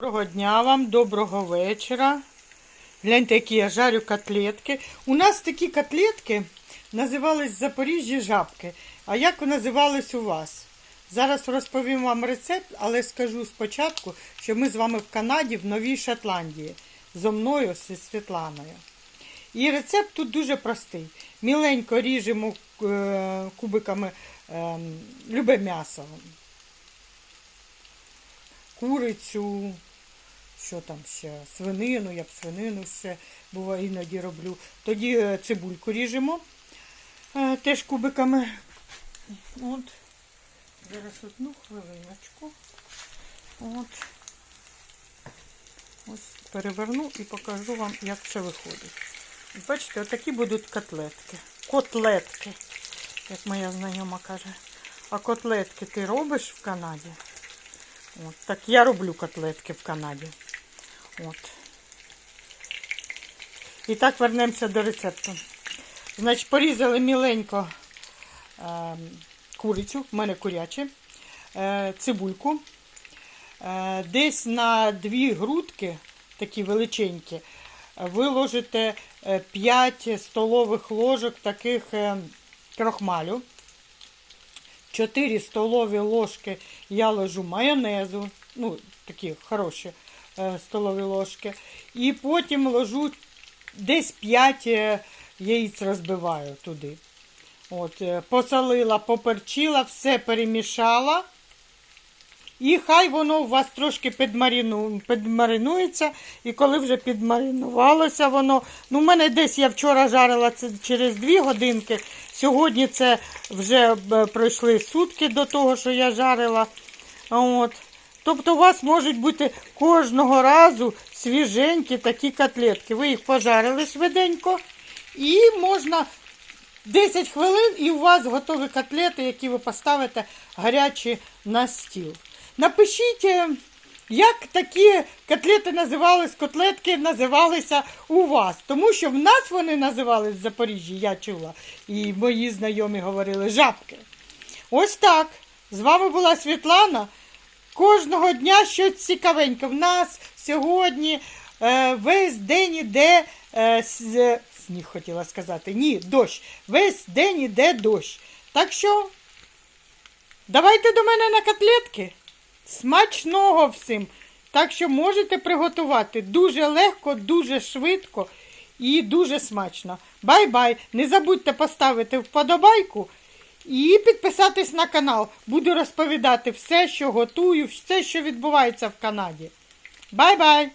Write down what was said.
Доброго дня вам, доброго вечора. Гляньте, які я жарю котлетки. У нас такі котлетки називались в Запоріжжі жабки. А як називались у вас? Зараз розповім вам рецепт, але скажу спочатку, що ми з вами в Канаді, в Новій Шотландії. Зо мною зі Світланою. І рецепт тут дуже простий. Міленько ріжемо е, кубиками е, любе м'ясо. Курицю, що там ще, свинину, я б свинину ще буває іноді роблю. Тоді е, цибульку ріжемо е, теж кубиками. От. Зараз одну хвилиночку. От. Ось переверну і покажу вам, як це виходить. Бачите, отакі будуть котлетки. Котлетки, як моя знайома каже. А котлетки ти робиш в Канаді? От, так я роблю котлетки в Канаді. От. І так вернемося до рецепту. Значить, порізали міленько е, курицю, в мене куряче, е, цибульку. Е, десь на дві грудки, такі величенькі, ви ложите 5 столових ложок таких е, крохмалю. 4 столові ложки я ложу майонезу, ну, такі хороші е, столові ложки. І потім ложу десь 5 е, яєць розбиваю туди. От, е, посолила, поперчила, все перемішала. І хай воно у вас трошки підмарину, підмаринується. І коли вже підмаринувалося воно. Ну, в мене десь я вчора жарила це через 2 годинки. Сьогодні це вже е, пройшли сутки до того, що я жарила. От. Тобто у вас можуть бути кожного разу свіженькі такі котлетки. Ви їх пожарили швиденько. І можна 10 хвилин, і у вас готові котлети, які ви поставите гарячі на стіл. Напишіть, е, як такі котлети називались, котлетки називалися у вас. Тому що в нас вони називались в Запоріжжі, я чула, і мої знайомі говорили жабки. Ось так. З вами була Світлана. Кожного дня щось цікавеньке. В нас сьогодні е, весь день іде е, сніг, хотіла сказати. Ні, дощ. Весь день іде дощ. Так що давайте до мене на котлетки. Смачного всім. Так що можете приготувати дуже легко, дуже швидко і дуже смачно. Бай-бай! Не забудьте поставити вподобайку і підписатись на канал. Буду розповідати все, що готую, все, що відбувається в Канаді. Бай-бай!